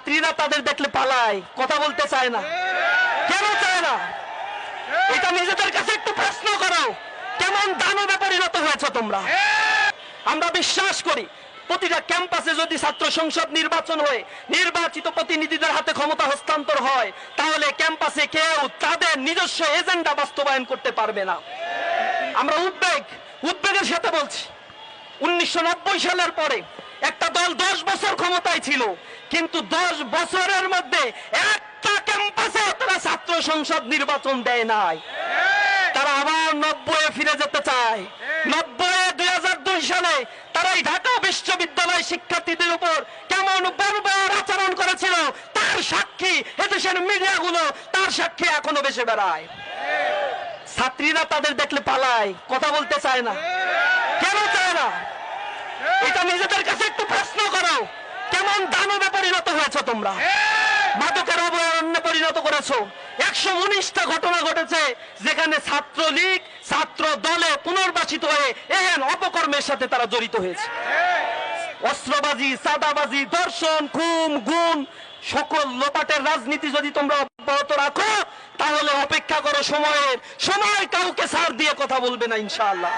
ছাত্রীরা তাদের দেখলে পালায়, কথা বলতে চায় না। কেন চায় না? এটা নিজেদের কাছে একটু প্রশ্ন করো, কেমন দানবে পরিণত হয়েছে তোমরা? আমরা বিশ্বাস করি, প্রতিটা ক্যাম্পাসে যদি ছাত্র সংসদ নির্বাচন হয়ে, নির্বাচিত প্রতিনিধিদের হাতে ক্ষমতা হস্তান্তর হয়, তাহলে ক্যাম্পাসে কেউ তাদের নিজস্ব এজেন্ডা বাস্তবায়ন করতে পারবে না। আমরা উদ্বেগ, উদ্বেগের সাথে বলছি। উনিশশো নব্বই সালের পরে একটা দল দশ বছর ক্ষমতায় ছিল, কিন্তু দশ বছরের মধ্যে একটা ক্যাম্পাসে তারা ছাত্র সংসদ নির্বাচন দেয় নাই। তারা আবার নব্বই ফিরে যেতে চায়। নব্বই দুই হাজার দুই সালে তারা এই ঢাকা বিশ্ববিদ্যালয় শিক্ষার্থীদের উপর কেমন বর্বর আচরণ করেছিল, তার সাক্ষী এদেশের মিডিয়াগুলো, তার সাক্ষী এখনও বেশি বেড়ায়। ছাত্রীরা তাদের দেখলে পালায়, কথা বলতে চায় না। কেন চায় না এটা নিজেদের কাছে একটু প্রশ্ন করো কেমন দানবে পরিণত হয়েছে তোমরা। মাদকের অভয়ারণ্যে পরিণত করেছ। একশো উনিশটা ঘটনা ঘটেছে যেখানে ছাত্রলীগ ছাত্র দলে পুনর্বাসিত হয়ে এহেন অপকর্মের সাথে তারা জড়িত হয়েছে। অস্ত্রবাজি সাদাবাজি দর্শন খুন গুম সকল লোপাটের রাজনীতি যদি তোমরা অব্যাহত রাখো তাহলে অপেক্ষা করো সময়ের। সময় কাউকে সার দিয়ে কথা বলবে না ইনশাআল্লাহ।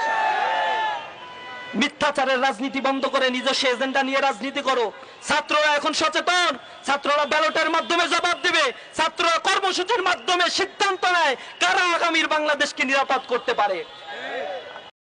মিথ্যাচারের রাজনীতি বন্ধ করে নিজস্ব এজেন্ডা নিয়ে রাজনীতি করো। ছাত্ররা এখন সচেতন। ছাত্ররা ব্যালটের মাধ্যমে জবাব দেবে। ছাত্ররা কর্মসূচির মাধ্যমে সিদ্ধান্ত নেয় কারা আগামীর বাংলাদেশকে নিরাপদ করতে পারে।